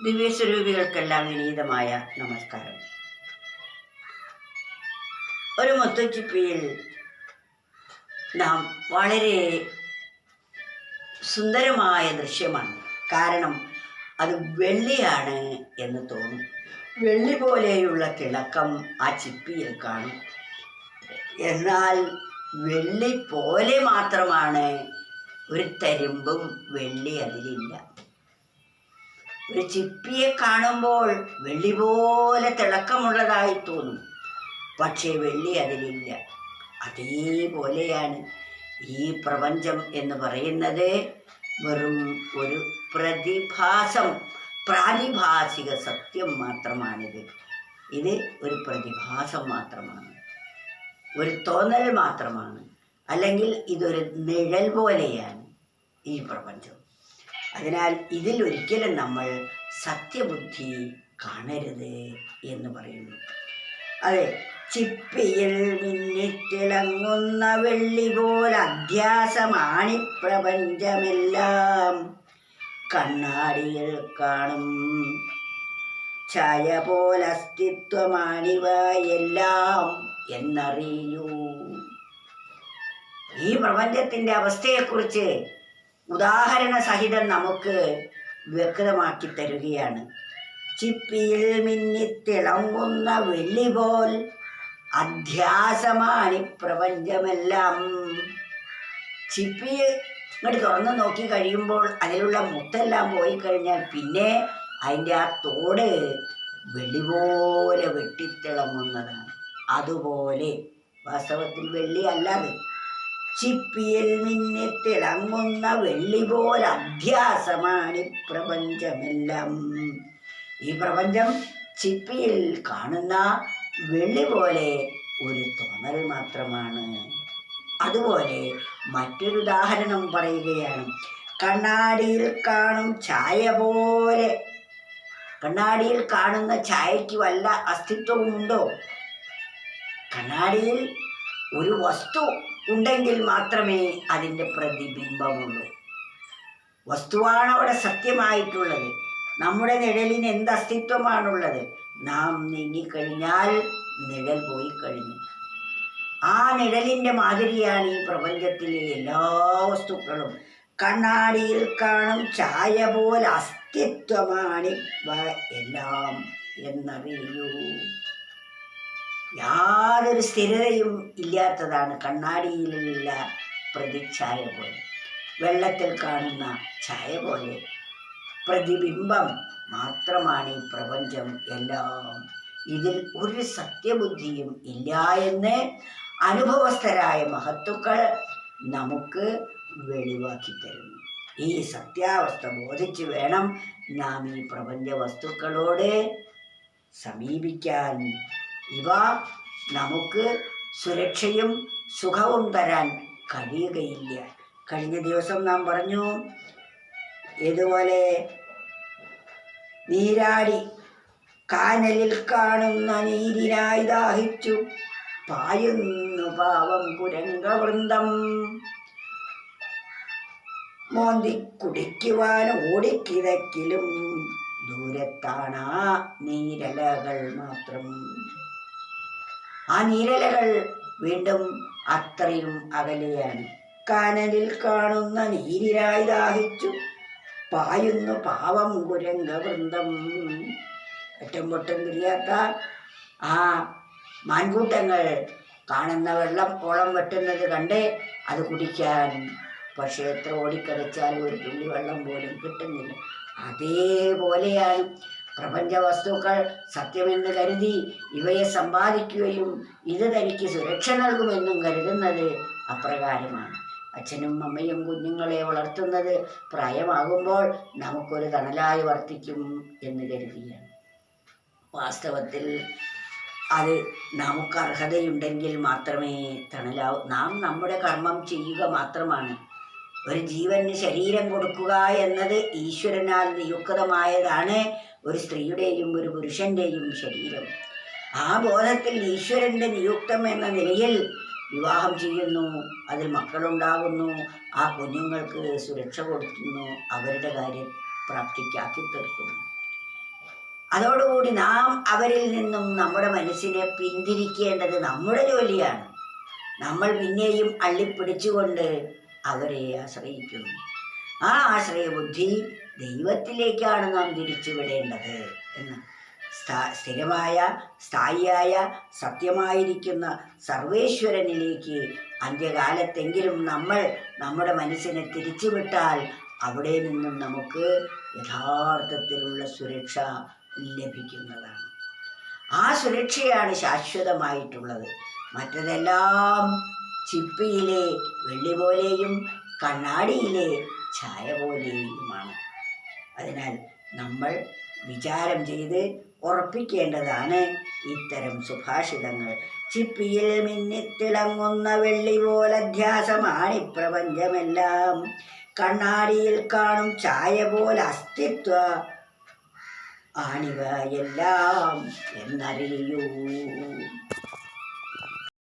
ദിവ്യസ്വരൂപികൾക്കെല്ലാം വിനീതമായ നമസ്കാരം. ഒരു മുത്തുച്ചിപ്പിയിൽ നാം വളരെ സുന്ദരമായ ദൃശ്യമാണ്. കാരണം അത് വെള്ളിയാണ് എന്ന് തോന്നും. വെള്ളി പോലെയുള്ള തിളക്കം ആ ചിപ്പിയിൽ കാണും. എന്നാൽ വെള്ളി പോലെ മാത്രമാണ് ഒരു തരിമ്പും വെള്ളി അതിലില്ല. ഒരു ചിപ്പിയെ കാണുമ്പോൾ വെള്ളി പോലെ തിളക്കമുള്ളതായി തോന്നും. പക്ഷേ വെള്ളി അതിലില്ല. അതേപോലെയാണ് ഈ പ്രപഞ്ചം എന്ന് പറയുന്നത്. വെറും ഒരു പ്രതിഭാസം പ്രാതിഭാസിക സത്യം മാത്രമാണിത്. ഇത് ഒരു പ്രതിഭാസം മാത്രമാണ്. ഒരു തോന്നൽ മാത്രമാണ്. അല്ലെങ്കിൽ ഇതൊരു നിഴൽ പോലെയാണ് ഈ പ്രപഞ്ചം. അതിനാൽ ഇതിൽ ഒരിക്കലും നമ്മൾ സത്യബുദ്ധി കാണരുത് എന്ന് പറയുന്നു. അതെ ചിപ്പിയിൽ മിന്നിത്തിളങ്ങുന്ന വെള്ളി പോലെ അധ്യാസമാണി പ്രപഞ്ചമെല്ലാം. കണ്ണാടിയിൽ കാണും. ഛായ പോലെ അസ്തിത്വമാണിവ എല്ലാം എന്നറിയൂ. ഈ പ്രപഞ്ചത്തിന്റെ അവസ്ഥയെക്കുറിച്ച് ഉദാഹരണ സഹിതം നമുക്ക് വ്യക്തമാക്കി തരുകയാണ് ചിപ്പിയിൽ മിന്നിത്തിളങ്ങുന്ന വെള്ളി പോൽ അധ്യാസമാണ് പ്രപഞ്ചമെല്ലാം. ചിപ്പി ഇങ്ങോട്ട് തുറന്ന് നോക്കി കഴിയുമ്പോൾ അതിലുള്ള മുത്തെല്ലാം പോയി കഴിഞ്ഞാൽ പിന്നെ അതിന്റെ ആ തോട് വെള്ളി പോലെ വെട്ടിത്തിളങ്ങുന്നതാണ്. അതുപോലെ വാസ്തവത്തിൽ വെള്ളി അല്ലാതെ ചിപ്പിയിൽ മിന്നി തിളങ്ങുന്ന വെള്ളി പോലെ അധ്യാസമാണ് പ്രപഞ്ചമെല്ലാം. ഈ പ്രപഞ്ചം ചിപ്പിയിൽ കാണുന്ന വെള്ളി പോലെ ഒരു തോന്നൽ മാത്രമാണ്. അതുപോലെ മറ്റൊരു ഉദാഹരണം പറയുകയാണ്. കണ്ണാടിയിൽ കാണും ചായ പോലെ. കണ്ണാടിയിൽ കാണുന്ന ചായയ്ക്ക് വല്ല അസ്തിത്വമുണ്ടോ? കണ്ണാടിയിൽ ഒരു വസ്തു ഉണ്ടെങ്കിൽ മാത്രമേ അതിന്റെ പ്രതിബിംബമുള്ളൂ. വസ്തുവാണ് അവിടെ സത്യമായിട്ടുള്ളത്. നമ്മുടെ നിഴലിന് എന്ത് അസ്തിത്വമാണുള്ളത്? നാം നീങ്ങിക്കഴിഞ്ഞാൽ നിഴൽ പോയി കഴിഞ്ഞു. ആ നിഴലിന്റെ മാതിരിയാണ് ഈ പ്രപഞ്ചത്തിലെ എല്ലാ വസ്തുക്കളും. കണ്ണാടിയിൽ കാണും ചായ പോലെ അസ്തിത്വമാണ് എല്ലാം. എന്നറിയൂ. യാതൊരു സ്ഥിരതയും ഇല്ലാത്തതാണ് കണ്ണാടിയിലുള്ള പ്രതിച്ഛായ പോലെ. വെള്ളത്തിൽ കാണുന്ന ഛായ പോലെ. പ്രതിബിംബം മാത്രമാണ് ഈ പ്രപഞ്ചം എല്ലാം. ഇതിൽ ഒരു സത്യബുദ്ധിയും ഇല്ല എന്ന് അനുഭവസ്ഥരായ മഹത്തുക്കൾ നമുക്ക് വെളിവാക്കി തരുന്നു. ഈ സത്യാവസ്ഥ ബോധിച്ച് വേണം നാം ഈ പ്രപഞ്ച വസ്തുക്കളോട് സമീപിക്കാൻ ഇവ നമുക്ക് സുരക്ഷയും സുഖവും തരാൻ കഴിയുകയില്ല. കഴിഞ്ഞ ദിവസം നാം പറഞ്ഞു ഇതുപോലെ നീരാടി കാനലിൽ കാണുന്ന നീരിനായി ദാഹിച്ചു. പായുന്നു പാവം കുരങ്കവൃന്ദം മോന്തി കുടിക്കുവാൻ ഓടിക്കിതക്കിലും ദൂരത്താണ് നീരലകൾ മാത്രം. ആ നീലലകൾ വീണ്ടും അത്രയും അകലെയാണ് കാനലിൽ കാണുന്ന നീരിരായി ദാഹിച്ചു. പായുന്നു പാവം കുരങ്ക വൃന്ദം ഒറ്റം പൊട്ടം തിരിയാത്ത ആ മാൻകൂട്ടങ്ങൾ കാണുന്ന വെള്ളം ഓളം വെട്ടുന്നത് കണ്ട് അത് കുടിക്കാൻ. പക്ഷേ എത്ര ഓടിക്കതച്ചാലും ഒരു തുള്ളി വെള്ളം പോലും കിട്ടുന്നില്ല. അതേപോലെയാണ് പ്രപഞ്ച വസ്തുക്കൾ സത്യമെന്ന് കരുതി ഇവയെ സമ്പാദിക്കുകയും ഇത് തനിക്ക് സുരക്ഷ നൽകുമെന്നും കരുതുന്നത് അപ്രകാരമാണ്. അച്ഛനും അമ്മയും കുഞ്ഞുങ്ങളെ വളർത്തുന്നത് പ്രായമാകുമ്പോൾ നമുക്കൊരു തണലായി വർത്തിക്കും എന്ന് കരുതിയാണ്. വാസ്തവത്തിൽ അത് നമുക്ക് അർഹതയുണ്ടെങ്കിൽ മാത്രമേ തണലാവൂ നാം നമ്മുടെ കർമ്മം ചെയ്യുക മാത്രമാണ്. ഒരു ജീവന് ശരീരം കൊടുക്കുക എന്നത് ഈശ്വരനാൽ നിയുക്തമായതാണ് ഒരു സ്ത്രീയുടെയും ഒരു പുരുഷന്റെയും ശരീരം. ആ ബോധത്തിൽ ഈശ്വരന്റെ നിയുക്തം എന്ന നിലയിൽ വിവാഹം ചെയ്യുന്നു. അതിൽ മക്കളുണ്ടാകുന്നു. ആ കുഞ്ഞുങ്ങൾക്ക് സുരക്ഷ കൊടുക്കുന്നു. അവരുടെ കാര്യം പ്രാപ്തിക്കാക്കി തീർക്കുന്നു. അതോടുകൂടി നാം അവരിൽ നിന്നും നമ്മുടെ മനസ്സിനെ പിന്തിരിക്കേണ്ടത് നമ്മുടെ ജോലിയാണ്. നമ്മൾ പിന്നെയും അള്ളിപ്പിടിച്ചുകൊണ്ട് അവരെ ആശ്രയിക്കുന്നു. ആ ആശ്രയ ബുദ്ധി ദൈവത്തിലേക്കാണ് നാം തിരിച്ചുവിടേണ്ടത് എന്ന് സ്ഥാ- സ്ഥിരമായ സ്ഥായിയായ സത്യമായിരിക്കുന്ന സർവേശ്വരനിലേക്ക് അന്ത്യകാലത്തെങ്കിലും നമ്മൾ നമ്മുടെ മനസ്സിനെ തിരിച്ചുവിട്ടാൽ അവിടെ നിന്നും നമുക്ക് യഥാർത്ഥത്തിലുള്ള സുരക്ഷ ലഭിക്കുന്നതാണ്. ആ സുരക്ഷയാണ് ശാശ്വതമായിട്ടുള്ളത്. മറ്റതെല്ലാം ചിപ്പിയിലെ വെള്ളി പോലെയും കണ്ണാടിയിലെ ഛായ പോലെയുമാണ്. അതിനാൽ നമ്മൾ വിചാരം ചെയ്ത് ഉറപ്പിക്കേണ്ടതാണ് ഇത്തരം സുഭാഷിതങ്ങൾ. ചിപ്പിയിൽ മിന്നിത്തിളങ്ങുന്ന വെള്ളി പോലെ പോലധ്യാസമാണ് പ്രപഞ്ചമെല്ലാം കണ്ണാടിയിൽ കാണും ഛായ പോലെ അസ്തിത്വ ആണിവ എല്ലാം എന്നറിയൂ.